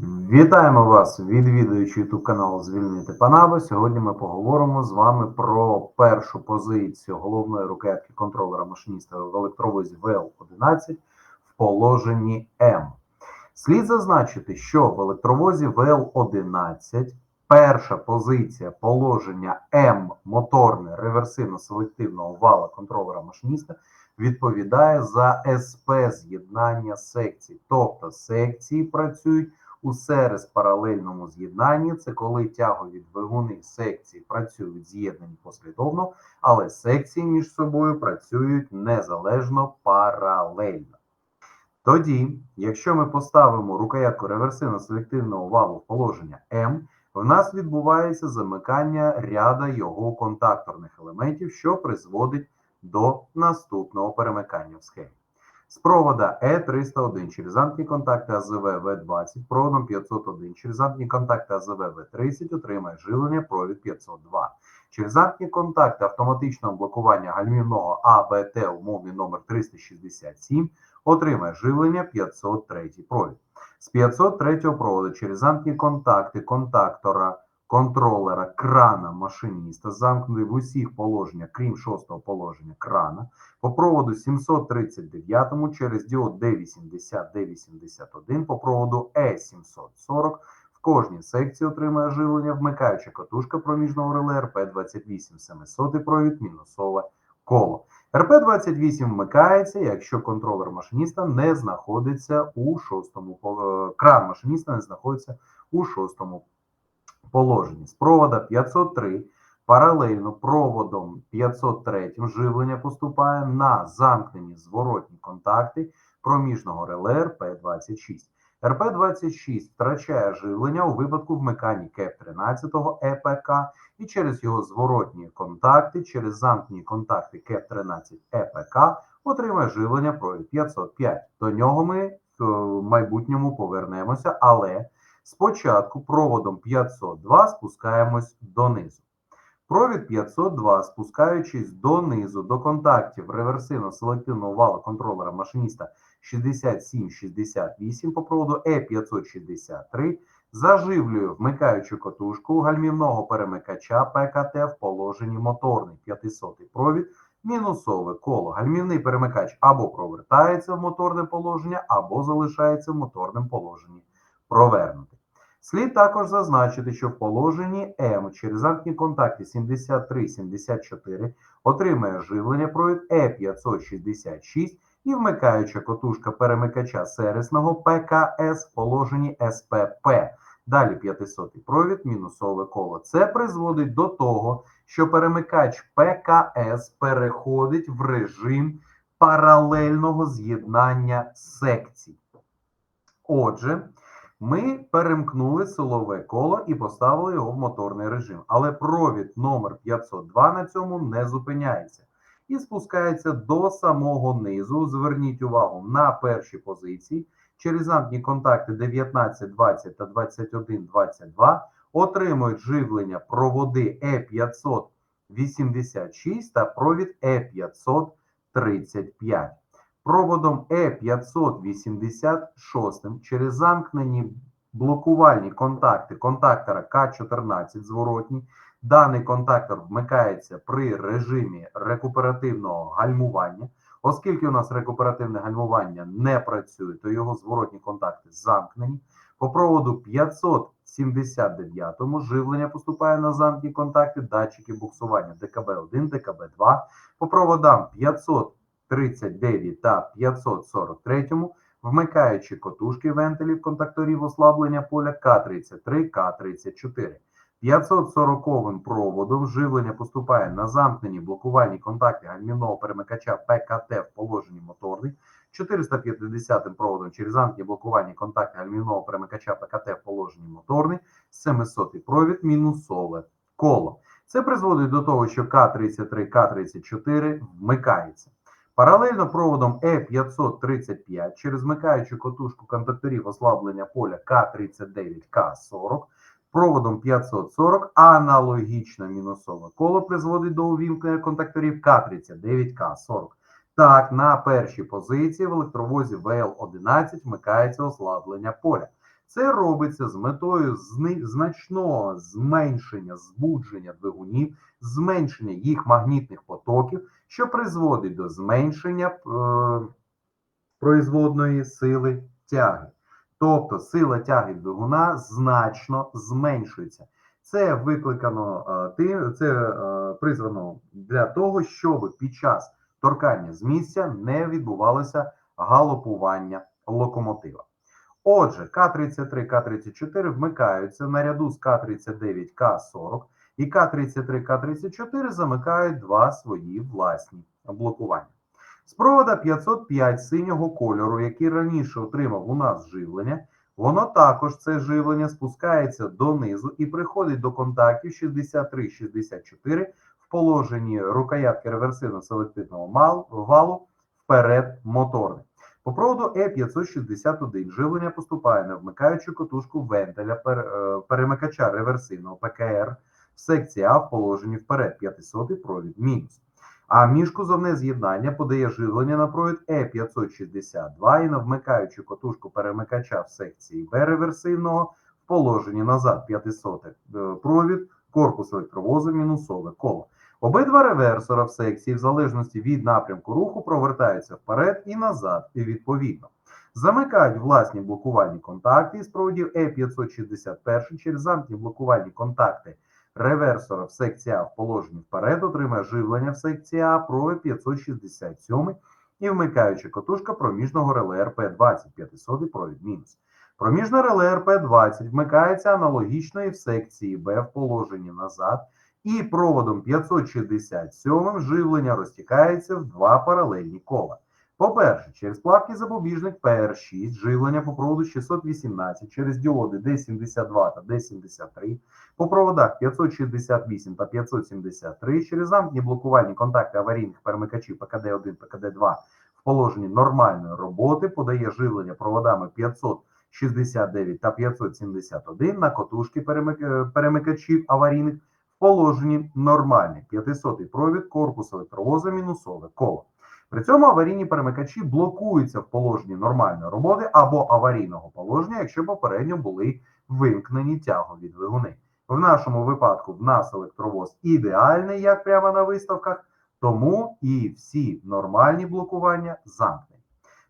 Вітаємо вас, відвідуючи YouTube канал Звільнити Панаби. Сьогодні ми поговоримо з вами про першу позицію головної рукоятки контролера машиніста в електровозі ВЛ-11 в положенні М. Слід зазначити, що в електровозі ВЛ-11 перша позиція положення М моторне реверсивно-селективного вала контролера машиніста відповідає за СП з'єднання секцій. Тобто секції працюють у серес паралельному з'єднанні. Це коли тягові двигуни секції працюють з'єднані послідовно, але секції між собою працюють незалежно паралельно. Тоді, якщо ми поставимо рукоятку реверсивно-селективного валу в положення М, в нас відбувається замикання ряда його контакторних елементів, що призводить до наступного перемикання в схемі. З провода Е301 через замкні контакти АЗВ В20 проводом 501 через замкні контакти АЗВ В30 отримає живлення провід 502. Через замкні контакти автоматичного блокування гальмівного АБТ умовний номер 367 отримає живлення 503 провід. З 503 проводу через замкні контакти контактора контролера крана машиніста, замкнений в усіх положеннях, крім шостого положення крана, по проводу 739 через діод D80-D81 по проводу E740 в кожній секції отримає живлення, вмикаюча катушка проміжного реле РП-28 700 провід мінусове коло. РП-28 вмикається, якщо контролер машиніста не знаходиться у шостому е, кран машиніста не знаходиться у шостому положенні. З провода 503 паралельно проводом 503 живлення поступає на замкнені зворотні контакти проміжного реле РП-26. РП-26 втрачає живлення у випадку вмикання КЕП-13 ЕПК і через його зворотні контакти, через замкнені контакти КЕП-13 ЕПК отримає живлення провід 505. До нього ми в майбутньому повернемося, але Спочатку проводом 502 спускаємось донизу. Провід 502, спускаючись донизу до контактів реверсивно-селективного вала контролера машиніста 6768 по проводу Е563, заживлює вмикаючу катушку гальмівного перемикача ПКТ в положенні моторний 500 провід, мінусове коло. Гальмівний перемикач або провертається в моторне положення, або залишається в моторному положенні провернутий. Слід також зазначити, що в положенні М через замкні контакти 73-74 отримає живлення провід Е566 і вмикаюча котушка перемикача сересного ПКС в положенні СПП. Далі 500 провід, мінусове коло. Це призводить до того, що перемикач ПКС переходить в режим паралельного з'єднання секцій. Отже, ми перемкнули силове коло і поставили його в моторний режим. Але провід номер 502 на цьому не зупиняється і спускається до самого низу. Зверніть увагу на перші позиції. Через замкні контакти 19, 20 та 21, 22 отримують живлення проводи Е586 та провід Е535 проводом Е586 через замкнені блокувальні контакти контактора К14 зворотні. Даний контактор вмикається при режимі рекуперативного гальмування. Оскільки у нас рекуперативне гальмування не працює, то його зворотні контакти замкнені. По проводу 579 живлення поступає на замкні контакти датчики буксування ДКБ-1, ДКБ-2. По проводам 500 39 та 543, вмикаючи котушки вентилів контакторів ослаблення поля К33, К34. 540 проводом живлення поступає на замкнені блокувальні контакти гальмівного перемикача ПКТ в положенні моторний, 450 проводом через замкнені блокувальні контакти гальмівного перемикача ПКТ в положенні моторний, 700 провід мінусове коло. Це призводить до того, що К33, К34 вмикається. Паралельно проводом Е535 через вмикаючу котушку контакторів ослаблення поля К39К40, проводом 540 аналогічно мінусове коло призводить до увімкнення контакторів К39К40. Так, на першій позиції в електровозі ВЛ-11 вмикається ослаблення поля. Це робиться з метою значного зменшення збудження двигунів, зменшення їх магнітних потоків, що призводить до зменшення е, производної сили тяги. Тобто сила тяги двигуна значно зменшується. Це викликано е, тим, це е, призвано для того, щоб під час торкання з місця не відбувалося галопування локомотива. Отже, К-33, К-34 вмикаються наряду з К-39, К-40 і К-33, К-34 замикають два свої власні блокування. З провода 505 синього кольору, який раніше отримав у нас живлення, воно також це живлення спускається донизу і приходить до контактів 63-64 в положенні рукоятки реверсивно-селективного валу вперед моторний. По проводу Е561 живлення поступає на вмикаючу котушку вентиля е, перемикача реверсивного ПКР в секції А в положенні вперед 500 провід мінус. А міжкузовне з'єднання подає живлення на провід Е562 і на вмикаючу котушку перемикача в секції Б реверсивного в положенні назад 500 е, провід, корпус електровозу мінусове коло. Обидва реверсора в секції, в залежності від напрямку руху, провертаються вперед і назад, і відповідно. Замикають власні блокувальні контакти із проводів Е561 через замкні блокувальні контакти реверсора в секції А в положенні вперед, отримає живлення в секції А провід 567 і вмикаюча котушка проміжного реле РП-20 500 провід мінус. Проміжне реле РП-20 вмикається аналогічно і в секції Б в положенні назад, і проводом 567 живлення розтікається в два паралельні кола. По-перше, через плавкий запобіжник PR6 живлення по проводу 618 через діоди D72 та D73, по проводах 568 та 573 через замкні блокувальні контакти аварійних перемикачів ПКД-1, ПКД-2 в положенні нормальної роботи подає живлення проводами 569 та 571 на котушки перемикачів аварійних в положенні нормальний 500 провід корпус електровоза мінусове коло. При цьому аварійні перемикачі блокуються в положенні нормальної роботи або аварійного положення, якщо попередньо були вимкнені тягові двигуни. В нашому випадку в нас електровоз ідеальний, як прямо на виставках, тому і всі нормальні блокування замкнені.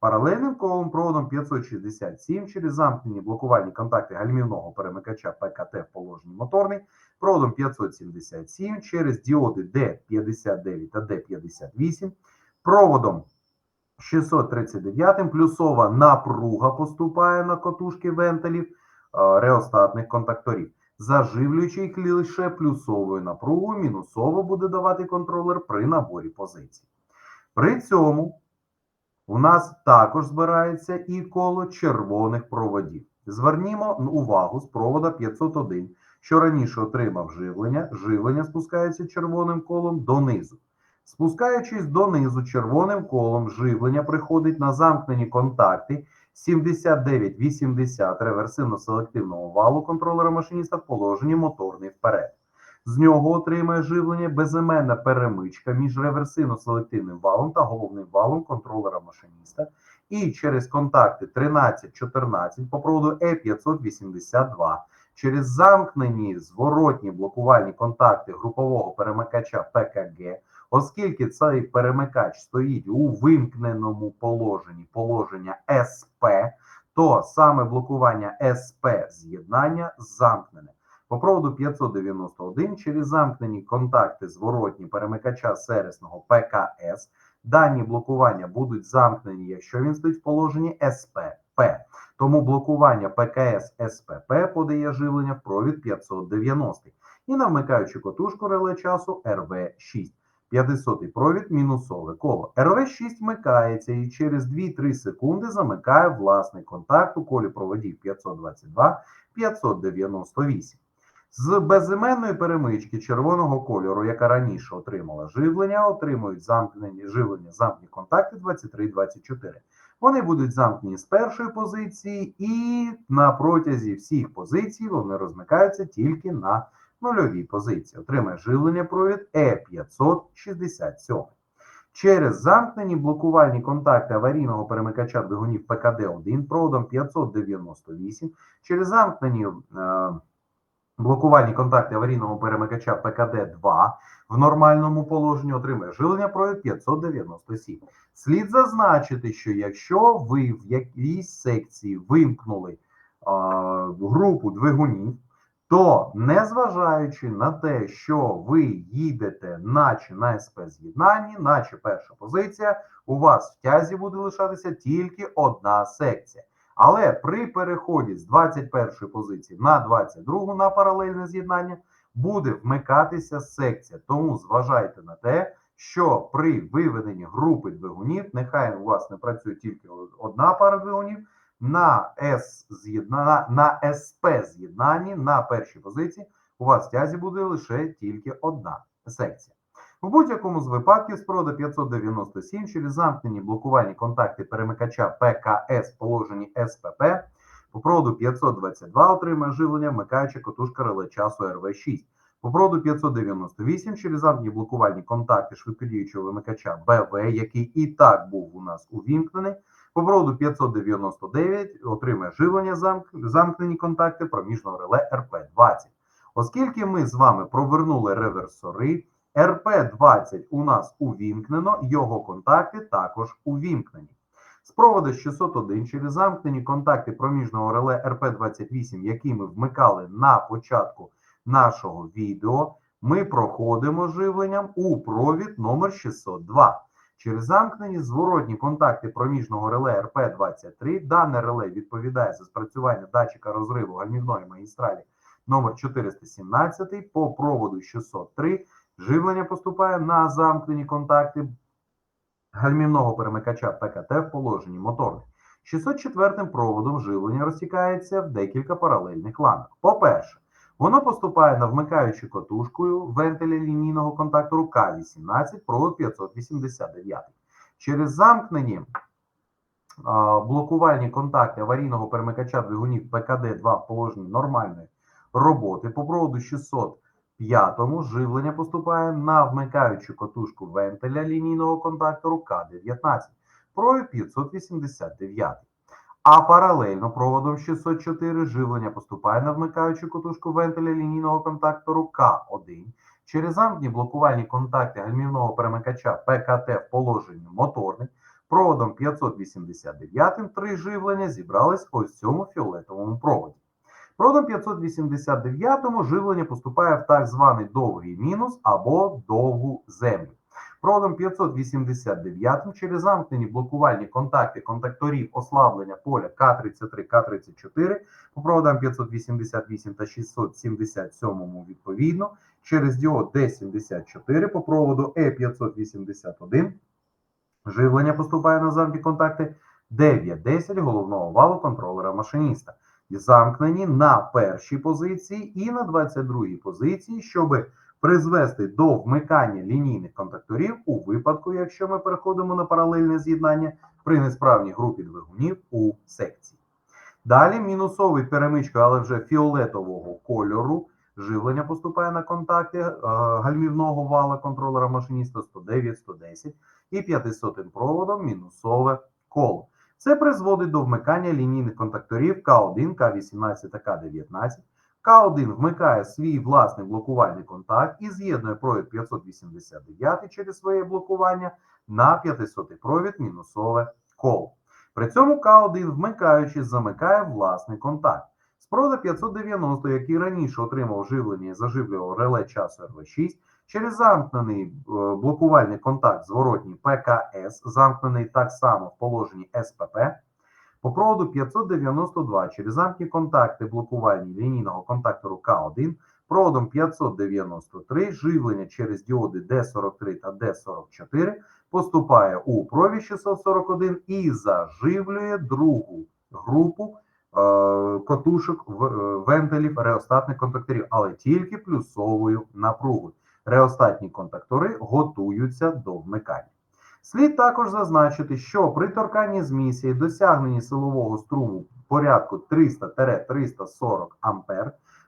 Паралельним колом проводом 567 через замкнені блокувальні контакти гальмівного перемикача ПКТ в положенні моторний, проводом 577 через діоди D59 та D58, проводом 639 плюсова напруга поступає на котушки вентилів е, реостатних контакторів. Заживлюючи їх лише плюсовою напругою, мінусово буде давати контролер при наборі позицій. При цьому у нас також збирається і коло червоних проводів. Звернімо увагу з провода 501, що раніше отримав живлення. Живлення спускається червоним колом донизу. Спускаючись донизу червоним колом, живлення приходить на замкнені контакти 79-80 реверсивно-селективного валу контролера машиніста в положенні моторний вперед. З нього отримає живлення безіменна перемичка між реверсивно-селективним валом та головним валом контролера машиніста. І через контакти 13-14 по проводу Е582 через замкнені зворотні блокувальні контакти групового перемикача ПКГ, оскільки цей перемикач стоїть у вимкненому положенні положення СП, то саме блокування СП з'єднання замкнене. По проводу 591 через замкнені контакти зворотні перемикача сересного ПКС дані блокування будуть замкнені, якщо він стоїть в положенні СПП. Тому блокування ПКС СПП подає живлення в провід 590 і на вмикаючу котушку реле часу РВ6. 500 провід мінусове коло. РВ6 вмикається і через 2-3 секунди замикає власний контакт у колі проводів 522 598. З безіменної перемички червоного кольору, яка раніше отримала живлення, отримують замкнені живлення замкнені контакти 23-24. Вони будуть замкнені з першої позиції, і на протязі всіх позицій вони розмикаються тільки на нульовій позиції. Отримає живлення провід Е567. Через замкнені блокувальні контакти аварійного перемикача двигунів ПКД-1 проводом 598, через замкнені е, блокувальні контакти аварійного перемикача ПКД-2 в нормальному положенні отримає живлення провід 597. Слід зазначити, що якщо ви в якійсь секції вимкнули е, групу двигунів, то незважаючи на те, що ви їдете, наче на СП з'єднанні, наче перша позиція, у вас в тязі буде лишатися тільки одна секція. Але при переході з 21 позиції на 22 на паралельне з'єднання буде вмикатися секція. Тому зважайте на те, що при виведенні групи двигунів, нехай у вас не працює тільки одна пара двигунів, на С з'єдна... на СП з'єднанні на першій позиції у вас в тязі буде лише тільки одна секція. В будь-якому з випадків з проводу 597 через замкнені блокувальні контакти перемикача ПКС положені СПП по проводу 522 отримає живлення вмикаюча котушка реле часу РВ6. По проводу 598 через замкнені блокувальні контакти швидкодіючого вимикача БВ, який і так був у нас увімкнений, по проводу 599 отримає живлення замк... замкнені контакти проміжного реле РП-20. Оскільки ми з вами провернули реверсори, РП-20 у нас увімкнено, його контакти також увімкнені. З проводу 601 через замкнені контакти проміжного реле РП-28, які ми вмикали на початку нашого відео, ми проходимо живленням у провід номер 602. Через замкнені зворотні контакти проміжного реле РП-23 дане реле відповідає за спрацювання датчика розриву гальмівної магістралі номер 417 по проводу 603 живлення поступає на замкнені контакти гальмівного перемикача ПКТ в положенні моторних. 604 проводом живлення розтікається в декілька паралельних ланок. По-перше, Воно поступає на вмикаючу котушкою вентиля лінійного контактору К18 провод 589. Через замкнені а, блокувальні контакти аварійного перемикача двигунів ПКД-2 в положенні нормальної роботи по проводу 605 живлення поступає на вмикаючу котушку вентиля лінійного контактору К19 провід 589. А паралельно проводом 604 живлення поступає на вмикаючу котушку вентиля лінійного контактору К1 через замкні блокувальні контакти гальмівного перемикача ПКТ в положенні моторний. Проводом 589 три живлення зібрались в цьому фіолетовому проводі. Проводом 589 живлення поступає в так званий довгий мінус або довгу землю. Проводом 589 через замкнені блокувальні контакти контакторів ослаблення поля К33, К34 по проводам 588 та 677 відповідно. Через діод D74 по проводу E581 живлення поступає на замки контакти 910 головного валу контролера машиніста. Замкнені на першій позиції і на 22 позиції, щоби призвести до вмикання лінійних контакторів у випадку, якщо ми переходимо на паралельне з'єднання при несправній групі двигунів у секції. Далі мінусовий перемичкою, але вже фіолетового кольору, живлення поступає на контакти е, гальмівного вала контролера машиніста 109-110 і 500 проводом мінусове коло. Це призводить до вмикання лінійних контакторів К1, К18 та К19. К1 вмикає свій власний блокувальний контакт і з'єднує провід 589 через своє блокування на 500 провід мінусове коло. При цьому К1, вмикаючи, замикає власний контакт. З провода 590, який раніше отримав живлення і заживлював реле часу РВ6, через замкнений е, блокувальний контакт зворотній ПКС, замкнений так само в положенні СПП, по проводу 592 через замкні контакти блокувальні лінійного контактору К1 проводом 593 живлення через діоди D43 та D44 поступає у провід 641 і заживлює другу групу е, котушок е, вентилів реостатних контакторів, але тільки плюсовою напругою. Реостатні контактори готуються до вмикання. Слід також зазначити, що при торканні змісі і досягненні силового струму порядку 300-340 А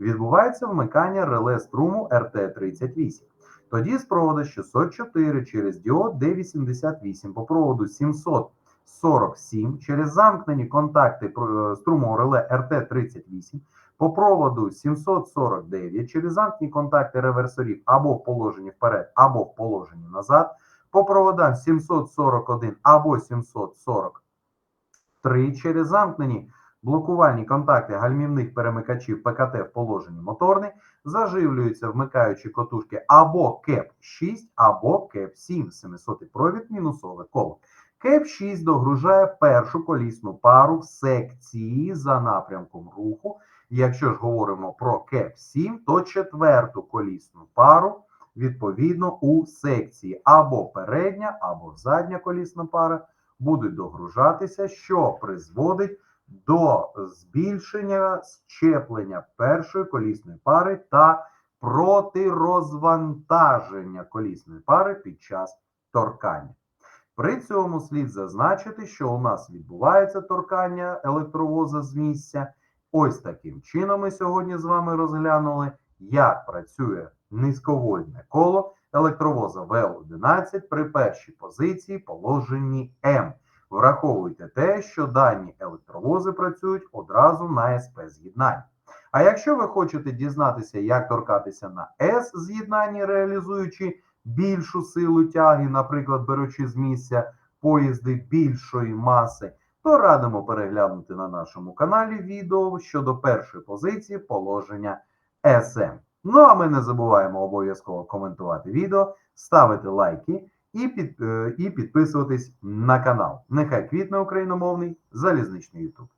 відбувається вмикання реле струму РТ-38. Тоді з проводу 604 через діод D88 по проводу 747 через замкнені контакти е, струмового реле RT38 по проводу 749 через замкнені контакти реверсорів або в положенні вперед, або в положенні назад, по проводам 741 або 743 через замкнені блокувальні контакти гальмівних перемикачів ПКТ в положенні моторний, заживлюються вмикаючі котушки або КЕП-6, або КЕП-7, 700 провід, мінусове коло. КЕП-6 догружає першу колісну пару в секції за напрямком руху. Якщо ж говоримо про КЕП-7, то четверту колісну пару відповідно у секції або передня, або задня колісна пара будуть догружатися, що призводить до збільшення щеплення першої колісної пари та протирозвантаження колісної пари під час торкання. При цьому слід зазначити, що у нас відбувається торкання електровоза з місця. Ось таким чином ми сьогодні з вами розглянули, як працює низьковольтне коло електровоза ВЛ-11 при першій позиції положенні М. Враховуйте те, що дані електровози працюють одразу на СП з'єднанні. А якщо ви хочете дізнатися, як торкатися на С з'єднанні, реалізуючи більшу силу тяги, наприклад, беручи з місця поїзди більшої маси, то радимо переглянути на нашому каналі відео щодо першої позиції положення СМ. Ну а ми не забуваємо обов'язково коментувати відео, ставити лайки і, під, е, і підписуватись на канал. Нехай квітне україномовний залізничний YouTube.